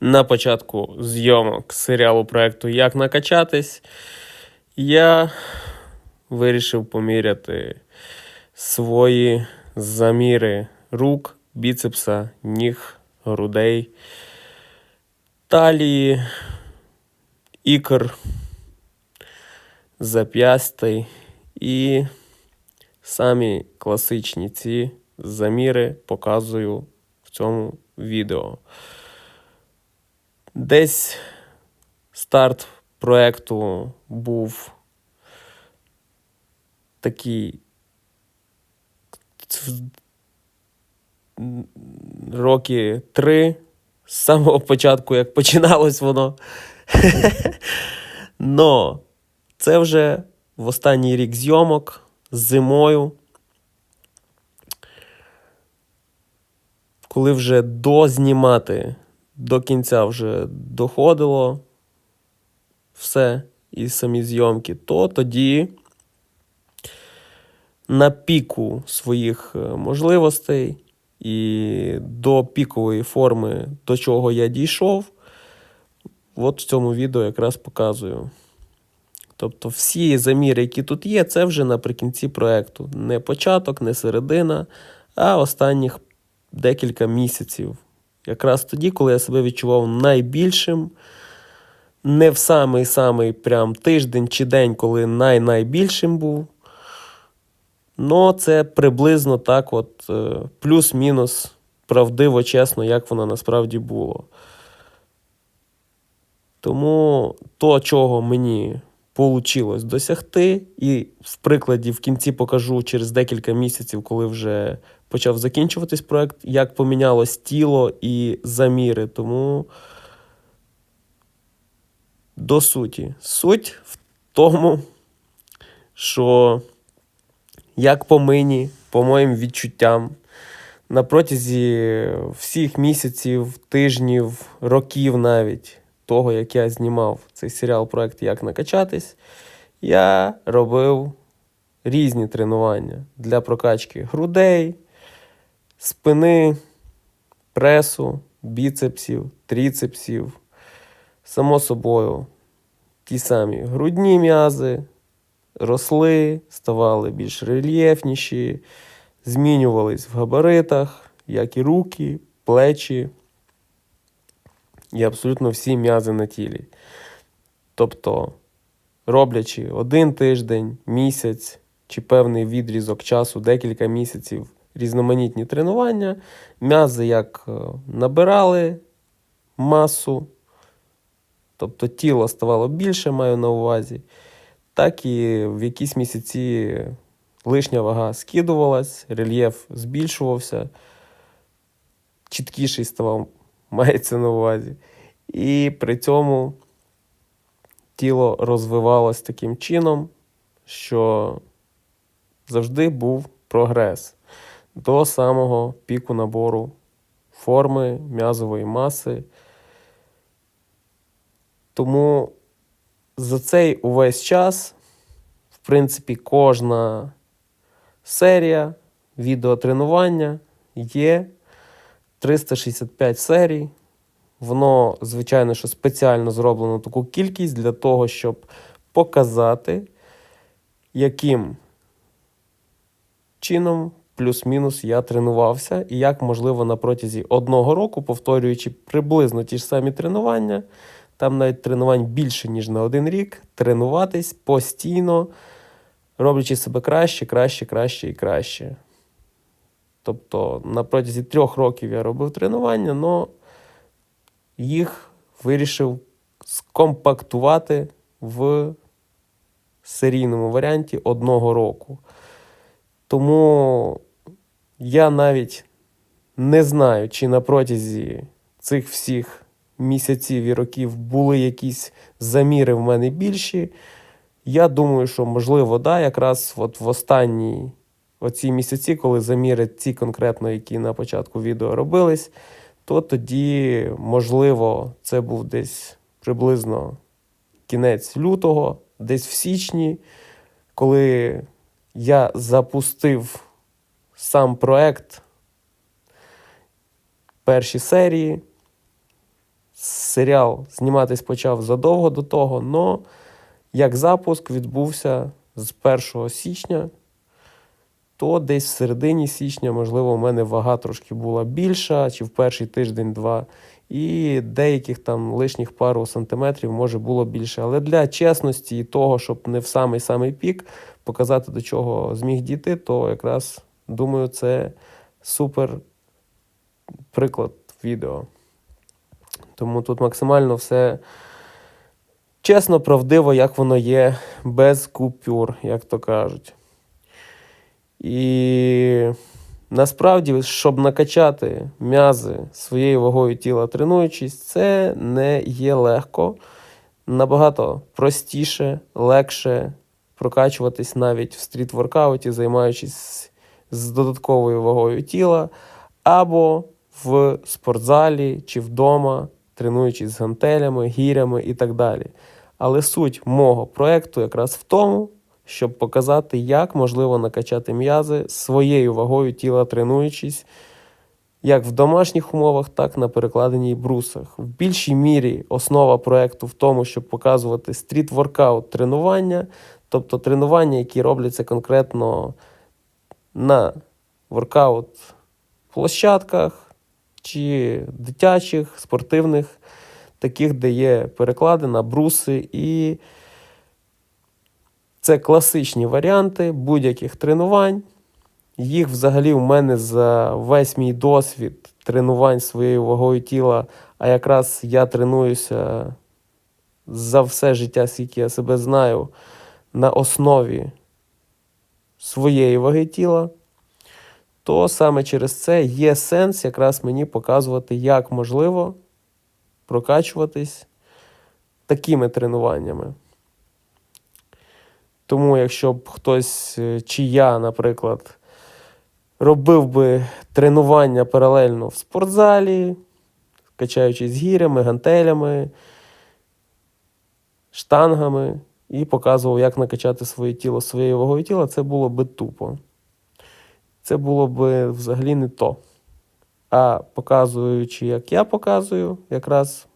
на початку зйомок серіалу проекту Як накачатись, я вирішив поміряти свої заміри рук, біцепса, ніг, грудей, талії, ікр, зап'ястей і самі класичні ці заміри показую в цьому відео. Десь старт проекту був такий роки три з самого початку, як починалось воно. Но це вже в останній рік зйомок зимою. Коли вже дознімати до кінця вже доходило все і самі зйомки, то тоді на піку своїх е, можливостей і до пікової форми, до чого я дійшов, от в цьому відео якраз показую. Тобто всі заміри, які тут є, це вже наприкінці проекту. Не початок, не середина, а останніх декілька місяців. Якраз тоді, коли я себе відчував найбільшим, не в самий-самий прям тиждень чи день, коли най-найбільшим був. Ну, це приблизно так, от, е, плюс-мінус, правдиво, чесно, як воно насправді було. Тому то, чого мені вийшло досягти, і в прикладі в кінці покажу через декілька місяців, коли вже почав закінчуватись проект, як помінялось тіло і заміри. Тому до суті. Суть в тому, що як по мені, по моїм відчуттям, на протязі всіх місяців, тижнів, років навіть того, як я знімав цей серіал проект Як накачатись, я робив різні тренування для прокачки грудей, спини, пресу, біцепсів, тріцепсів. Само собою, ті самі грудні м'язи росли, ставали більш рельєфніші, змінювались в габаритах, як і руки, плечі і абсолютно всі м'язи на тілі. Тобто, роблячи один тиждень, місяць чи певний відрізок часу, декілька місяців різноманітні тренування, м'язи як е, набирали масу, тобто тіло ставало більше, маю на увазі, так і в якісь місяці лишня вага скидувалась, рельєф збільшувався, чіткіший ставав, мається на увазі. І при цьому тіло розвивалось таким чином, що завжди був прогрес до самого піку набору форми, м'язової маси. Тому за цей увесь час, в принципі, кожна серія відеотренування є 365 серій. Воно, звичайно, що спеціально зроблено таку кількість для того, щоб показати, яким чином плюс-мінус я тренувався, і як можливо на протязі одного року, повторюючи приблизно ті ж самі тренування, там навіть тренувань більше, ніж на один рік, тренуватись постійно, роблячи себе краще, краще, краще і краще. Тобто на протязі трьох років я робив тренування, але їх вирішив скомпактувати в серійному варіанті одного року. Тому я навіть не знаю, чи на протязі цих всіх місяців і років були якісь заміри в мене більші. Я думаю, що можливо, да, якраз от в останні оці місяці, коли заміри ці конкретно, які на початку відео робились, то тоді, можливо, це був десь приблизно кінець лютого, десь в січні, коли я запустив сам проект перші серії. серіал зніматись почав задовго до того, але як запуск відбувся з 1 січня, то десь в середині січня, можливо, у мене вага трошки була більша, чи в перший тиждень-два, і деяких там лишніх пару сантиметрів може було більше. Але для чесності і того, щоб не в самий самий пік показати, до чого зміг дійти, то якраз думаю, це супер приклад відео. Тому тут максимально все чесно, правдиво, як воно є, без купюр, як то кажуть. І насправді, щоб накачати м'язи своєю вагою тіла тренуючись, це не є легко. Набагато простіше, легше прокачуватись навіть в стріт-воркауті, займаючись з додатковою вагою тіла, або в спортзалі чи вдома, тренуючись з гантелями, гірями і так далі. Але суть мого проєкту якраз в тому, щоб показати, як можливо накачати м'язи своєю вагою тіла, тренуючись, як в домашніх умовах, так і на перекладеній брусах. В більшій мірі основа проєкту в тому, щоб показувати стріт-воркаут тренування, тобто тренування, які робляться конкретно на воркаут площадках чи дитячих, спортивних, таких, де є переклади на бруси. І це класичні варіанти будь-яких тренувань. Їх взагалі у мене за весь мій досвід тренувань своєю вагою тіла, а якраз я тренуюся за все життя, скільки я себе знаю, на основі своєї ваги тіла, то саме через це є сенс якраз мені показувати, як можливо прокачуватись такими тренуваннями. Тому, якщо б хтось, е, чи я, наприклад, робив би тренування паралельно в спортзалі, качаючись гірями, гантелями, штангами, і показував, як накачати своє тіло своєю вагою тіла, це було би тупо. Це було б взагалі не то. А показуючи, як я показую, якраз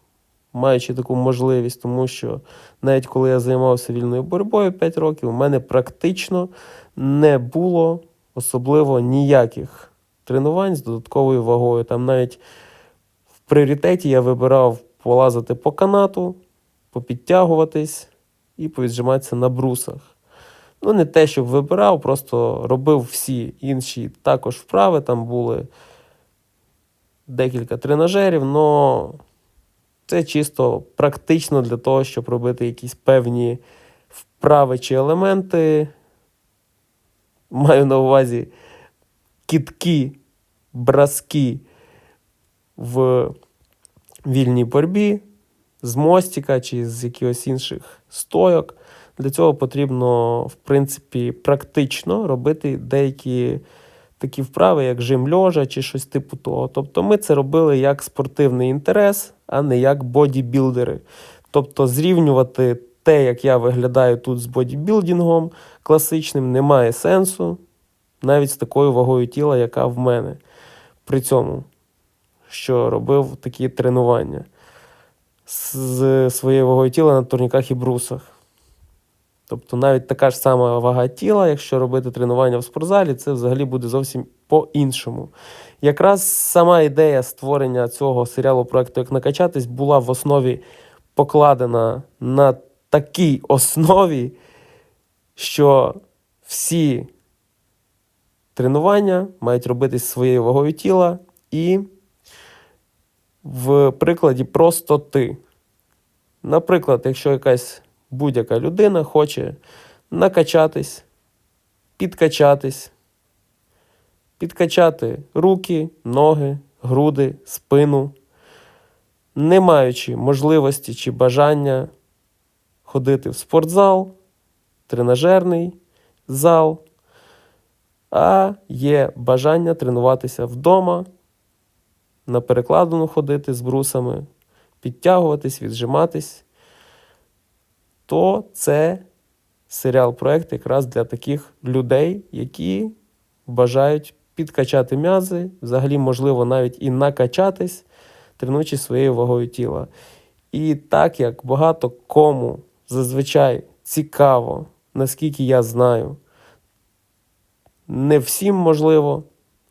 маючи таку можливість, тому що навіть коли я займався вільною боротьбою 5 років, у мене практично не було особливо ніяких тренувань з додатковою вагою. Там навіть в пріоритеті я вибирав полазити по канату, попідтягуватись і повіджиматися на брусах. Ну, не те, щоб вибирав, просто робив всі інші також вправи. Там були декілька тренажерів, але це чисто практично для того, щоб робити якісь певні вправи чи елементи. Маю на увазі кітки, браски в вільній боротьбі з мостика чи з якихось інших стойок. Для цього потрібно, в принципі, практично робити деякі такі вправи, як жим льожа чи щось типу того. Тобто ми це робили як спортивний інтерес, а не як бодібілдери. Тобто зрівнювати те, як я виглядаю тут з бодібілдингом класичним, немає сенсу, навіть з такою вагою тіла, яка в мене. При цьому, що робив такі тренування з своєю вагою тіла на турніках і брусах. Тобто навіть така ж сама вага тіла, якщо робити тренування в спортзалі, це взагалі буде зовсім по-іншому. Якраз сама ідея створення цього серіалу проекту Як накачатись була в основі покладена на такій основі, що всі тренування мають робитись своєю вагою тіла і в прикладі просто ти. Наприклад, якщо якась будь-яка людина хоче накачатись, підкачатись, підкачати руки, ноги, груди, спину, не маючи можливості чи бажання ходити в спортзал, тренажерний зал, а є бажання тренуватися вдома, на перекладину ходити з брусами, підтягуватись, віджиматись то це серіал-проект якраз для таких людей, які бажають підкачати м'язи, взагалі, можливо, навіть і накачатись, тренуючись своєю вагою тіла. І так як багато кому зазвичай цікаво, наскільки я знаю, не всім можливо.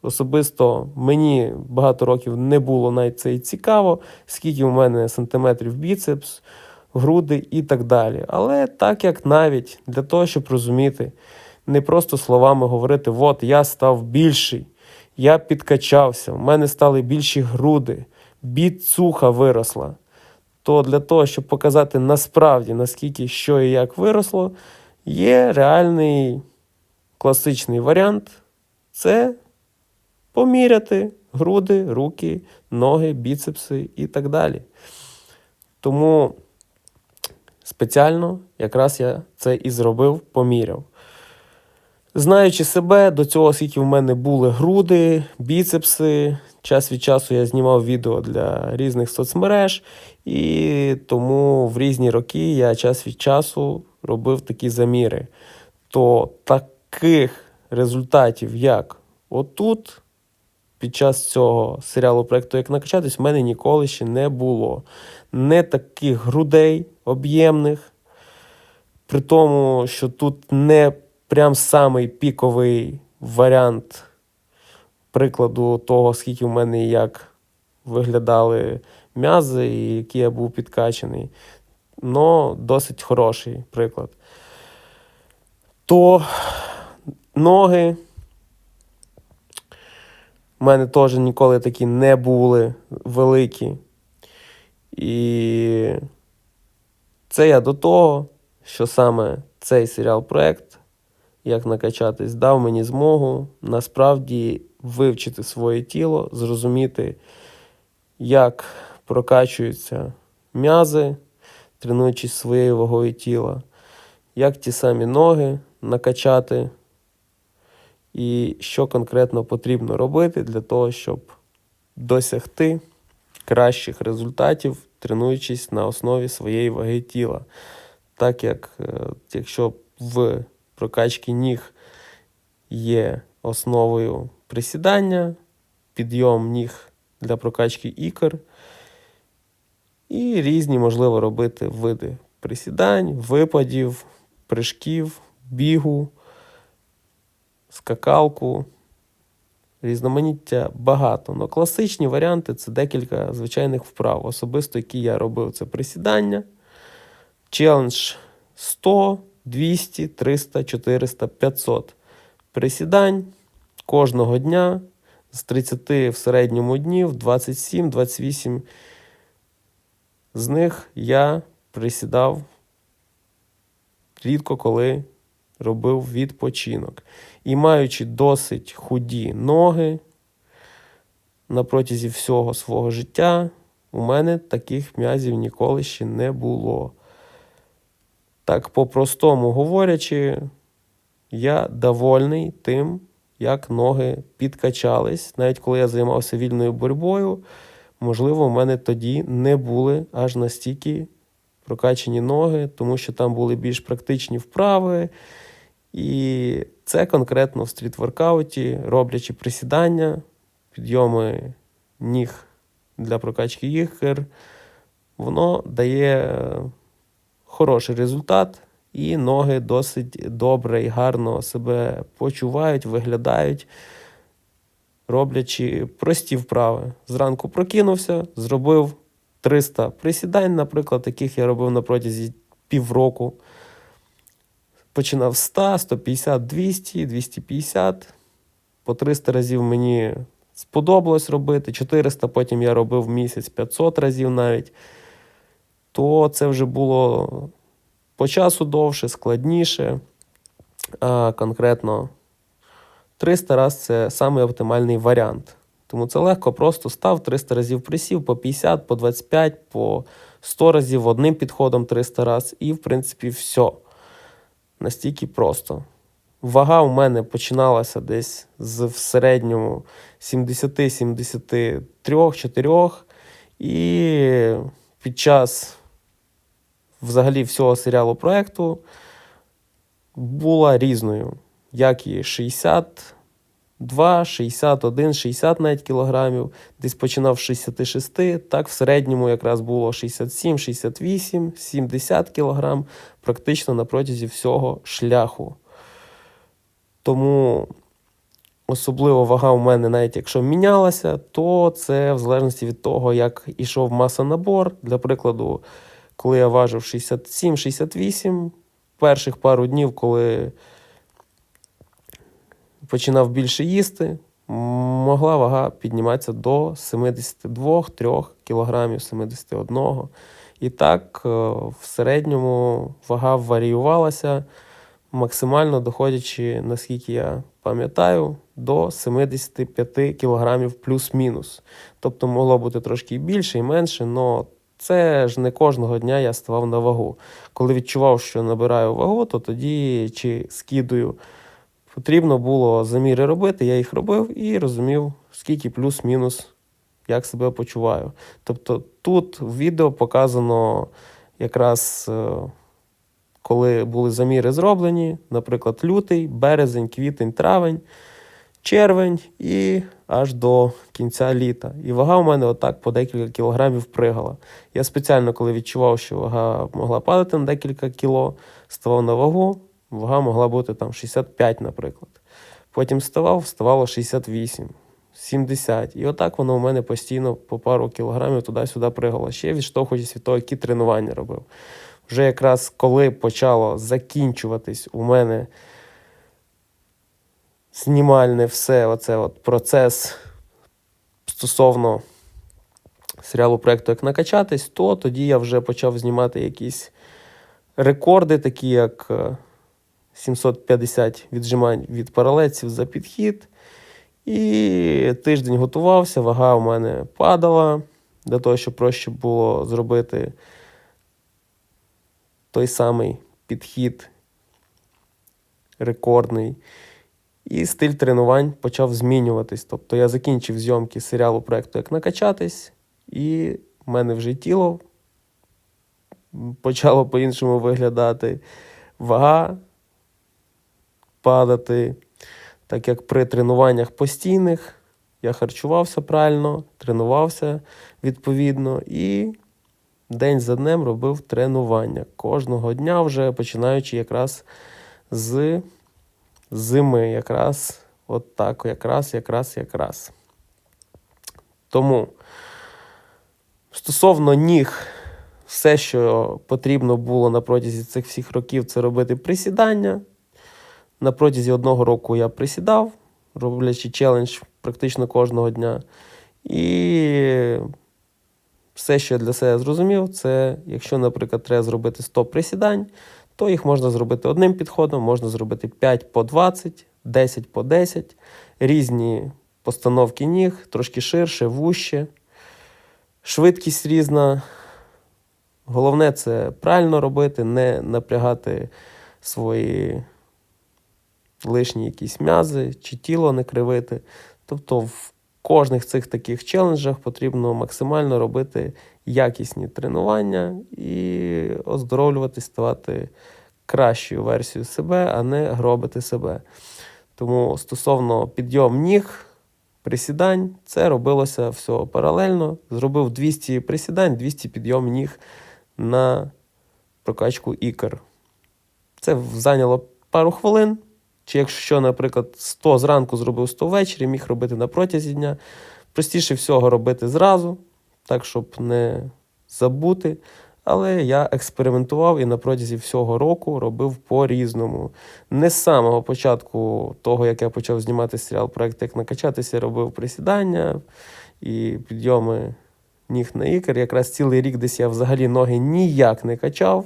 Особисто мені багато років не було навіть це і цікаво, скільки у мене сантиметрів біцепс, груди і так далі. Але так як навіть для того, щоб розуміти, не просто словами говорити: от я став більший, я підкачався, у мене стали більші груди, біцуха виросла. То для того, щоб показати насправді, наскільки що і як виросло, є реальний класичний варіант це поміряти груди, руки, ноги, біцепси і так далі. Тому спеціально якраз я це і зробив, поміряв. Знаючи себе, до цього, скільки в мене були груди, біцепси, час від часу я знімав відео для різних соцмереж, і тому в різні роки я час від часу робив такі заміри. То таких результатів, як отут, під час цього серіалу проєкту Як накачатись, в мене ніколи ще не було. Не таких грудей об'ємних, при тому, що тут не прям самий піковий варіант прикладу того, скільки в мене як виглядали м'язи, і який я був підкачаний. Но досить хороший приклад. То ноги. У мене теж ніколи такі не були великі. І це я до того, що саме цей серіал проект, як накачатись, дав мені змогу насправді вивчити своє тіло, зрозуміти, як прокачуються м'язи, тренуючись своєю вагою тіла, як ті самі ноги накачати, і що конкретно потрібно робити для того, щоб досягти кращих результатів, тренуючись на основі своєї ваги тіла. Так як е, якщо в прокачці ніг є основою присідання, підйом ніг для прокачки ікр, і різні можливо робити види присідань, випадів, прыжків, бігу, скакалку. Різноманіття багато. Но класичні варіанти це декілька звичайних вправ. Особисто, які я робив, це присідання, челендж 100, 200, 300, 400, 500 присідань кожного дня з 30 в середньому днів, 27-28 з них я присідав рідко коли робив відпочинок. І маючи досить худі ноги на протязі всього свого життя, у мене таких м'язів ніколи ще не було. Так, по-простому говорячи, я довольний тим, як ноги підкачались. Навіть коли я займався вільною боротьбою, можливо, у мене тоді не були аж настільки прокачені ноги, тому що там були більш практичні вправи. І це конкретно в стріт-воркауті, роблячи присідання, підйоми ніг для прокачки ігр, воно дає хороший результат, і ноги досить добре і гарно себе почувають, виглядають, роблячи прості вправи. Зранку прокинувся, зробив 300 присідань, наприклад, таких я робив на протязі півроку. Починав з 100, 150, 200, 250. По 300 разів мені сподобалось робити. 400, потім я робив місяць 500 разів навіть. То це вже було по часу довше, складніше. А конкретно 300 разів це самий оптимальний варіант. Тому це легко, просто став 300 разів присів, по 50, по 25, по 100 разів одним підходом 300 разів, і, в принципі, все. Настільки просто. Вага у мене починалася десь з в середньому 70-73-4. І під час взагалі всього серіалу проєкту була різною. Як і 60, 62, 61, 60 навіть кілограмів, десь починав з 66, так в середньому якраз було 67, 68, 70 кілограм практично на протязі всього шляху. Тому особливо вага у мене, навіть якщо мінялася, то це в залежності від того, як ішов маса-набор. Для прикладу, коли я важив 67-68, перших пару днів, коли починав більше їсти, могла вага підніматися до 72-3 кг, 71 І так, е, в середньому вага варіювалася, максимально доходячи, наскільки я пам'ятаю, до 75 кг плюс-мінус. Тобто могло бути трошки більше і менше, але це ж не кожного дня я ставав на вагу. Коли відчував, що набираю вагу, то тоді чи скидую. Потрібно було заміри робити, я їх робив і розумів, скільки плюс-мінус, як себе почуваю. Тобто тут в відео показано якраз е, коли були заміри зроблені, наприклад, лютий, березень, квітень, травень, червень і аж до кінця літа. І вага у мене отак по декілька кілограмів пригала. Я спеціально, коли відчував, що вага могла падати на декілька кіло, ставав на вагу вага могла бути там 65, наприклад. Потім вставав, ставало 68, 70. І отак воно у мене постійно по пару кілограмів туди-сюди пригало. Ще відштовхуючись від того, які тренування робив. Вже якраз коли почало закінчуватись у мене знімальне все, оце от процес стосовно серіалу проєкту Як накачатись, то тоді я вже почав знімати якісь рекорди, такі як. Е, 750 віджимань від паралеців за підхід. І тиждень готувався, вага у мене падала для того, щоб проще було зробити той самий підхід рекордний. І стиль тренувань почав змінюватись. Тобто я закінчив зйомки серіалу проєкту Як накачатись, і в мене вже тіло почало по-іншому виглядати. Вага падати, так як при тренуваннях постійних я харчувався правильно, тренувався відповідно і день за днем робив тренування. Кожного дня, вже починаючи якраз з зими, якраз от так, якраз, якраз, якраз. Тому стосовно ніг, все, що потрібно було на протязі цих всіх років, це робити присідання. На протязі одного року я присідав, роблячи челендж практично кожного дня. І все, що я для себе зрозумів, це якщо, наприклад, треба зробити 100 присідань, то їх можна зробити одним підходом, можна зробити 5 по 20, 10 по 10, різні постановки ніг, трошки ширше, вуще, швидкість різна. Головне це правильно робити, не напрягати свої лишні якісь м'язи чи тіло не кривити. Тобто в кожних цих таких челенджах потрібно максимально робити якісні тренування і оздоровлюватись, ставати кращою версією себе, а не гробити себе. Тому стосовно підйом ніг, присідань, це робилося все паралельно. Зробив 200 присідань, 200 підйом ніг на прокачку ікр. Це зайняло пару хвилин. Чи якщо, наприклад, 100 зранку зробив 100 ввечері, міг робити на протязі дня. Простіше всього робити зразу, так, щоб не забути. Але я експериментував і на протязі всього року робив по-різному. Не з самого початку того, як я почав знімати серіал проект як накачатися, робив присідання і підйоми ніг на ікр. Якраз цілий рік десь я взагалі ноги ніяк не качав.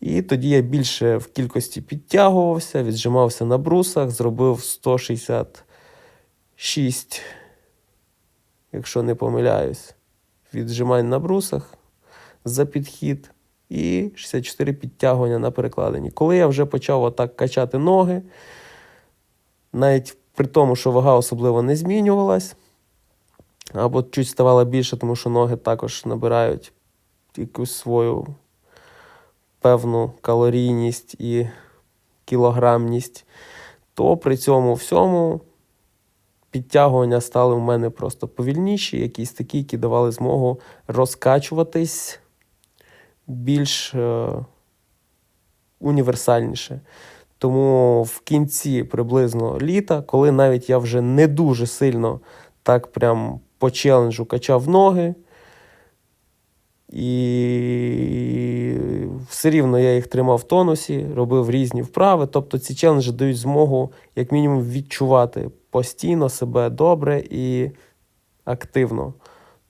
І тоді я більше в кількості підтягувався, віджимався на брусах, зробив 166, якщо не помиляюсь, віджимань на брусах за підхід. І 64 підтягування на перекладині. Коли я вже почав отак качати ноги, навіть при тому, що вага особливо не змінювалась, або чуть ставала більше, тому що ноги також набирають якусь свою певну калорійність і кілограмність, то при цьому всьому підтягування стали у мене просто повільніші, якісь такі, які давали змогу розкачуватись більш е, універсальніше. Тому в кінці приблизно літа, коли навіть я вже не дуже сильно так прям по челенджу качав ноги, і все рівно я їх тримав в тонусі, робив різні вправи. Тобто ці челенджі дають змогу, як мінімум, відчувати постійно себе добре і активно.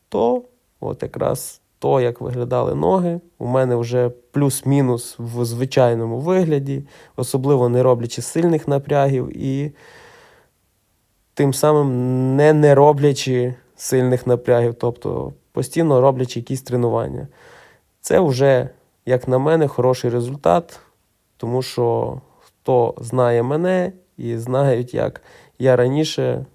То, от якраз то, як виглядали ноги, у мене вже плюс-мінус в звичайному вигляді, особливо не роблячи сильних напрягів і тим самим не, не роблячи сильних напрягів, тобто постійно роблячи якісь тренування. Це вже, як на мене, хороший результат, тому що хто знає мене і знають, як я раніше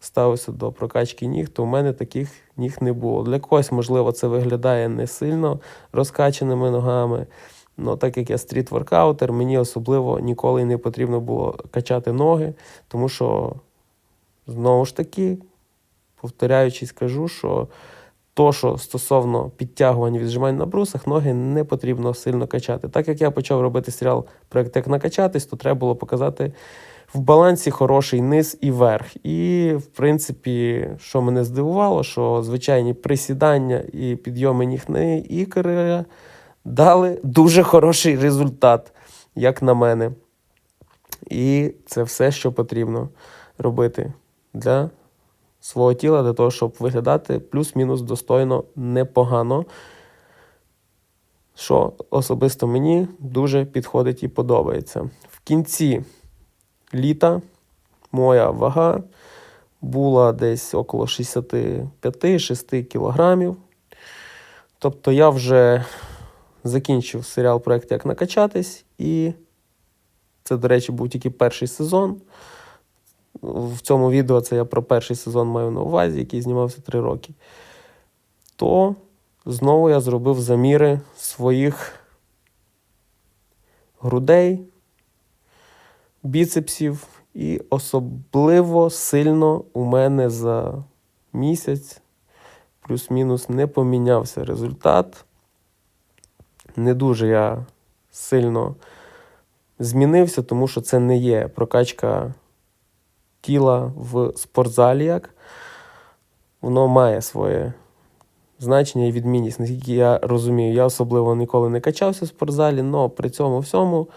ставився до прокачки ніг, то в мене таких ніг не було. Для когось, можливо, це виглядає не сильно розкаченими ногами. Ну, так як я стріт-воркаутер, мені особливо ніколи не потрібно було качати ноги, тому що, знову ж таки, повторяючись, кажу, що то, що стосовно підтягувань віджимань на брусах, ноги не потрібно сильно качати. Так як я почав робити серіал проект як накачатись, то треба було показати в балансі хороший низ і верх. І, в принципі, що мене здивувало, що звичайні присідання і підйоми ніг на ікри дали дуже хороший результат, як на мене. І це все, що потрібно робити для свого тіла, для того, щоб виглядати плюс-мінус достойно непогано. Що особисто мені дуже підходить і подобається. В кінці літа моя вага була десь около 65-6 кілограмів. Тобто я вже закінчив серіал проект Як накачатись, і це, до речі, був тільки перший сезон. В цьому відео це я про перший сезон маю на увазі, який знімався 3 роки. То знову я зробив заміри своїх грудей, біцепсів, і особливо сильно у мене за місяць, плюс-мінус, не помінявся результат. Не дуже я сильно змінився, тому що це не є прокачка тіла в спортзалі. як. Воно має своє значення і відмінність. Наскільки я розумію, я особливо ніколи не качався в спортзалі, але при цьому всьому,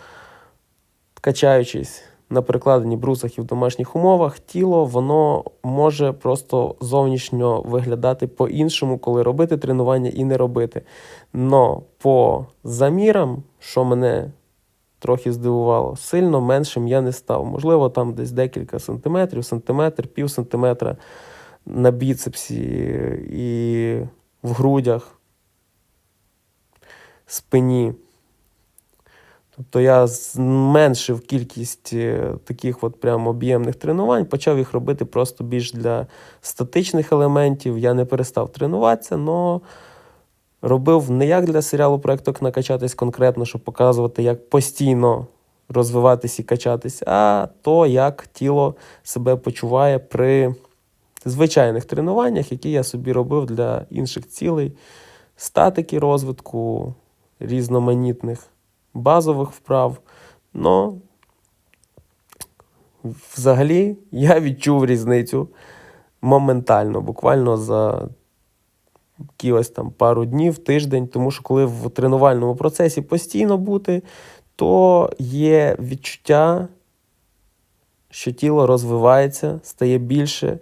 качаючись на перекладенні брусах і в домашніх умовах, тіло воно може просто зовнішньо виглядати по-іншому, коли робити тренування і не робити. Но по замірам, що мене трохи здивувало, сильно меншим я не став. Можливо, там десь декілька сантиметрів, сантиметр, пів сантиметра на біцепсі і в грудях, спині. Тобто я зменшив кількість е, таких от прям об'ємних тренувань, почав їх робити просто більш для статичних елементів. Я не перестав тренуватися, але робив не як для серіалу проєкту накачатись конкретно, щоб показувати, як постійно розвиватись і качатись, а то, як тіло себе почуває при звичайних тренуваннях, які я собі робив для інших цілей, статики розвитку різноманітних базових вправ. Но взагалі я відчув різницю моментально, буквально за якихось там пару днів, тиждень, тому що коли в тренувальному процесі постійно бути, то є відчуття, що тіло розвивається, стає більше,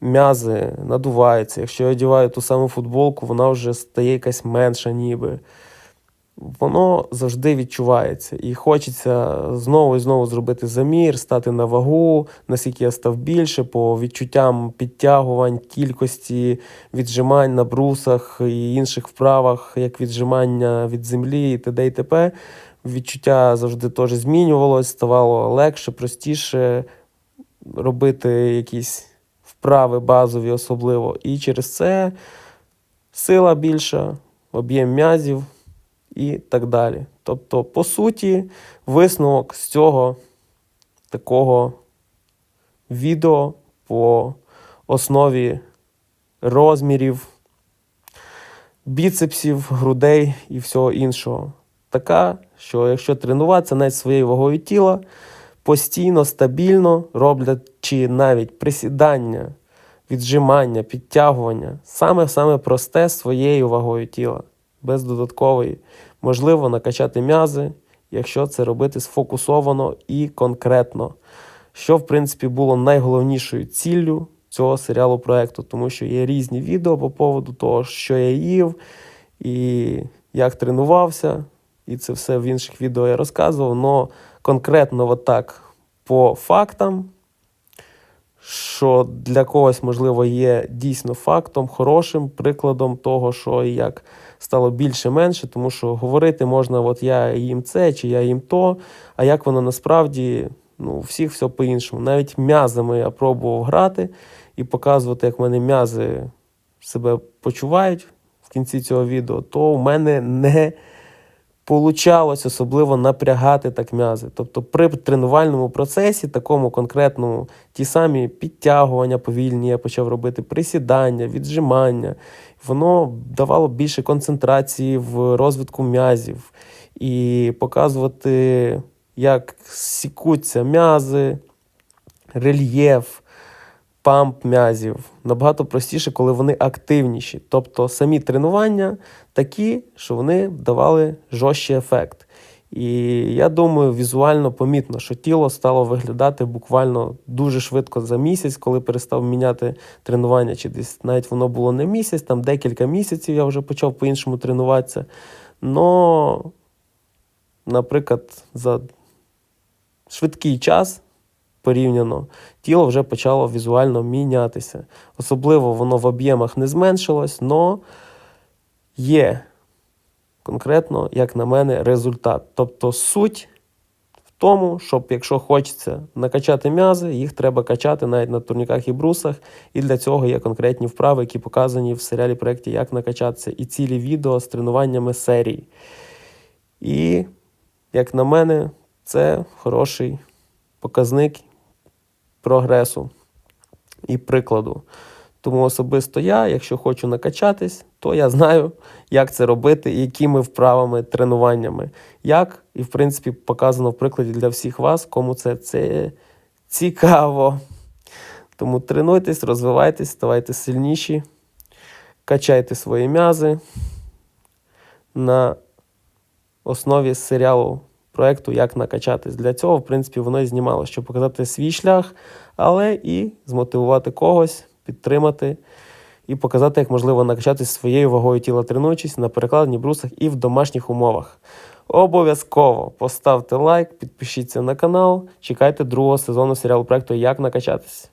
м'язи надуваються. Якщо я одягаю ту саму футболку, вона вже стає якась менша, ніби воно завжди відчувається. І хочеться знову і знову зробити замір, стати на вагу, наскільки я став більше, по відчуттям підтягувань, кількості віджимань на брусах і інших вправах, як віджимання від землі і т.д. і т.п. Відчуття завжди теж змінювалось, ставало легше, простіше робити якісь вправи базові, особливо. І через це сила більша, об'єм м'язів і так далі. Тобто, по суті, висновок з цього такого відео по основі розмірів, біцепсів, грудей і всього іншого. Така, що якщо тренуватися навіть своєю вагою тіла, постійно, стабільно роблячи навіть присідання, віджимання, підтягування, саме-саме просте своєю вагою тіла, без додаткової. Можливо накачати м'язи, якщо це робити сфокусовано і конкретно. Що, в принципі, було найголовнішою ціллю цього серіалу проекту, тому що є різні відео по поводу того, що я їв і як тренувався. І це все в інших відео я розказував. але конкретно отак по фактам, що для когось, можливо, є дійсно фактом, хорошим прикладом того, що і як стало більше-менше, тому що говорити можна, от я їм це чи я їм то, а як воно насправді, ну, у всіх все по-іншому. Навіть м'язами я пробував грати і показувати, як в мене м'язи себе почувають в кінці цього відео, то у мене не получалось особливо напрягати так м'язи. Тобто при тренувальному процесі, такому конкретному, ті самі підтягування повільні, я почав робити присідання, віджимання. Воно давало більше концентрації в розвитку м'язів і показувати, як сікуться м'язи, рельєф, памп м'язів. Набагато простіше, коли вони активніші. Тобто самі тренування такі, що вони давали жорсткий ефект. І я думаю, візуально помітно, що тіло стало виглядати буквально дуже швидко за місяць, коли перестав міняти тренування, чи десь навіть воно було не місяць, там декілька місяців я вже почав по-іншому тренуватися. Но, наприклад, за швидкий час порівняно, тіло вже почало візуально мінятися. Особливо воно в об'ємах не зменшилось, але є конкретно, як на мене, результат. Тобто суть в тому, щоб якщо хочеться накачати м'язи, їх треба качати навіть на турніках і брусах. І для цього є конкретні вправи, які показані в серіалі проєкті Як накачатися, і цілі відео з тренуваннями серій. І, як на мене, це хороший показник прогресу і прикладу. Тому особисто я, якщо хочу накачатись, то я знаю, як це робити і якими вправами, тренуваннями. Як, і в принципі, показано в прикладі для всіх вас, кому це, це цікаво. Тому тренуйтесь, розвивайтесь, ставайте сильніші, качайте свої м'язи на основі серіалу проекту Як накачатись. Для цього, в принципі, воно і знімало, щоб показати свій шлях, але і змотивувати когось, підтримати і показати, як можливо накачатись своєю вагою тіла, тренуючись на перекладенні брусах і в домашніх умовах. Обов'язково поставте лайк, підпишіться на канал, чекайте другого сезону серіалу проекту Як накачатись.